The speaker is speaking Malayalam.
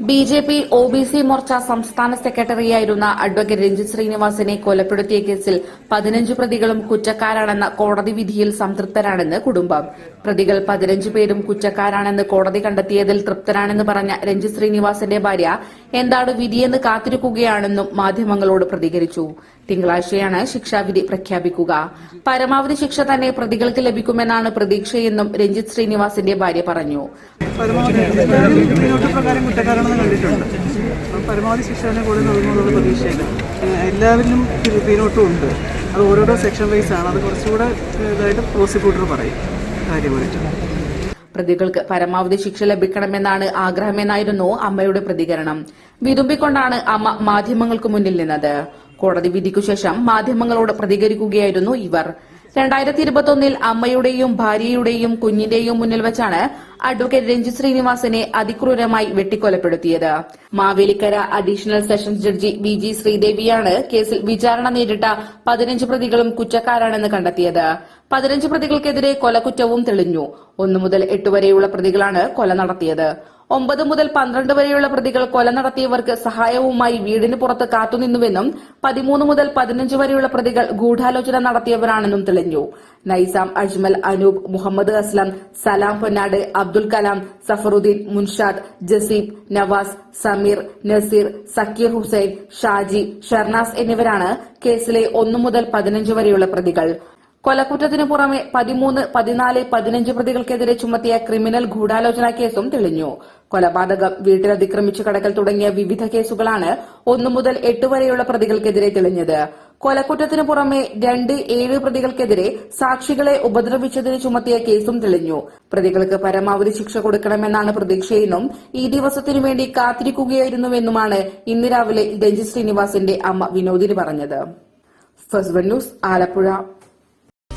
B J P O B C Morcha സംസ്ഥാന സെക്രട്ടറിയായിരുന്ന അഡ്വക്കേറ്റ് രഞ്ജിത് ശ്രീനിവാസിനെ കൊലപ്പെടുത്തിയ കേസിൽ പതിനഞ്ച് പ്രതികളും കുറ്റക്കാരാണെന്ന കോടതി വിധിയിൽ സംതൃപ്തരാണെന്ന് കുടുംബം. പ്രതികൾ പതിനഞ്ച് പേരും കുറ്റക്കാരാണെന്ന് കോടതി കണ്ടെത്തിയതിൽ തൃപ്തരാണെന്ന് പറഞ്ഞ രഞ്ജിത് ശ്രീനിവാസിന്റെ ഭാര്യ എന്താണ് വിധിയെന്ന് കാത്തിരിക്കുകയാണെന്നും മാധ്യമങ്ങളോട് പ്രതികരിച്ചു. തിങ്കളാഴ്ചയാണ് ശിക്ഷാവിധി പ്രഖ്യാപിക്കുക. പരമാവധി ശിക്ഷ തന്നെ പ്രതികൾക്ക് ലഭിക്കുമെന്നാണ് പ്രതീക്ഷയെന്നും രഞ്ജിത് ശ്രീനിവാസിന്റെ ഭാര്യ പറഞ്ഞു. പരമാവധി ശിക്ഷ തന്നെ കൂടെ നൽകുമെന്നുള്ള പ്രതീക്ഷയില്ല എല്ലാവരിലും പിന്നോട്ടും ഉണ്ട് അത് ഓരോരോ സെക്ഷൻ വൈസ് ആണ്. അത് കുറച്ചുകൂടെ ഇതായിട്ട് പ്രോസിക്യൂട്ടർ പറയും. കാര്യമായിട്ട്. പ്രതികൾക്ക് പരമാവധി ശിക്ഷ ലഭിക്കണമെന്നാണ് ആഗ്രഹമെന്നായിരുന്നു അമ്മയുടെ പ്രതികരണം. വിതുമ്പിക്കൊണ്ടാണ് അമ്മ മാധ്യമങ്ങൾക്ക് മുന്നിൽ നിന്നത്. കോടതി വിധിക്കു ശേഷം മാധ്യമങ്ങളോട് പ്രതികരിക്കുകയായിരുന്നു ഇവർ. രണ്ടായിരത്തി ഇരുപത്തൊന്നിൽ അമ്മയുടെയും ഭാര്യയുടെയും കുഞ്ഞിന്റെയും മുന്നിൽ വെച്ചാണ് അഡ്വക്കേറ്റ് രഞ്ജിത് ശ്രീനിവാസനെ അതിക്രൂരമായി വെട്ടിക്കൊലപ്പെടുത്തിയത്. Mavelikkara additional sessions judge V G ശ്രീദേവിയാണ് കേസിൽ വിചാരണ നേരിട്ട പതിനഞ്ച് പ്രതികളും കുറ്റക്കാരാണെന്ന് കണ്ടെത്തിയത്. പതിനഞ്ച് പ്രതികൾക്കെതിരെ കൊലക്കുറ്റവും തെളിഞ്ഞു. ഒന്നു മുതൽ എട്ട് വരെയുള്ള പ്രതികളാണ് കൊല നടത്തിയത്. ഒമ്പത് മുതൽ പന്ത്രണ്ട് വരെയുള്ള പ്രതികൾ കൊല നടത്തിയവർക്ക് സഹായവുമായി വീടിന് പുറത്ത് കാത്തുനിന്നുവെന്നും പതിമൂന്ന് മുതൽ പതിനഞ്ച് വരെയുള്ള പ്രതികൾ ഗൂഢാലോചന നടത്തിയവരാണെന്നും തെളിഞ്ഞു. നൈസാം അജ്മൽ അനൂപ് മുഹമ്മദ് അസ്ലം സലാം പൊന്നാട് അബ്ദുൽ കലാം സഫറുദ്ദീൻ മുൻഷാദ് ജസീബ് നവാസ് സമീർ നസീർ സക്കീർ ഹുസൈൻ ഷാജി ഷർനാസ് എന്നിവരാണ് കേസിലെ ഒന്നു മുതൽ പതിനഞ്ച് വരെയുള്ള പ്രതികൾ. കൊലക്കുറ്റത്തിനു പുറമെ പതിമൂന്ന് പതിനാല് പതിനഞ്ച് പ്രതികൾക്കെതിരെ ചുമത്തിയ ക്രിമിനൽ ഗൂഢാലോചന കേസും തെളിഞ്ഞു. കൊലപാതകം വീട്ടിൽ അതിക്രമിച്ചു കടക്കൽ തുടങ്ങിയ വിവിധ കേസുകളാണ് ഒന്നു മുതൽ എട്ട് വരെയുള്ള പ്രതികൾക്കെതിരെ തെളിഞ്ഞത്. കൊലക്കുറ്റത്തിന് പുറമെ രണ്ട് ഏഴ് പ്രതികൾക്കെതിരെ സാക്ഷികളെ ഉപദ്രവിച്ചതിന് ചുമത്തിയ കേസും തെളിഞ്ഞു. പ്രതികൾക്ക് പരമാവധി ശിക്ഷ കൊടുക്കണമെന്നാണ് പ്രതീക്ഷയെന്നും ഈ ദിവസത്തിനു വേണ്ടി കാത്തിരിക്കുകയായിരുന്നുവെന്നുമാണ് ഇന്ന് രാവിലെ രഞ്ജിത് ശ്രീനിവാസിന്റെ അമ്മ വിനോദിന് പറഞ്ഞത്. First news Alappuzha.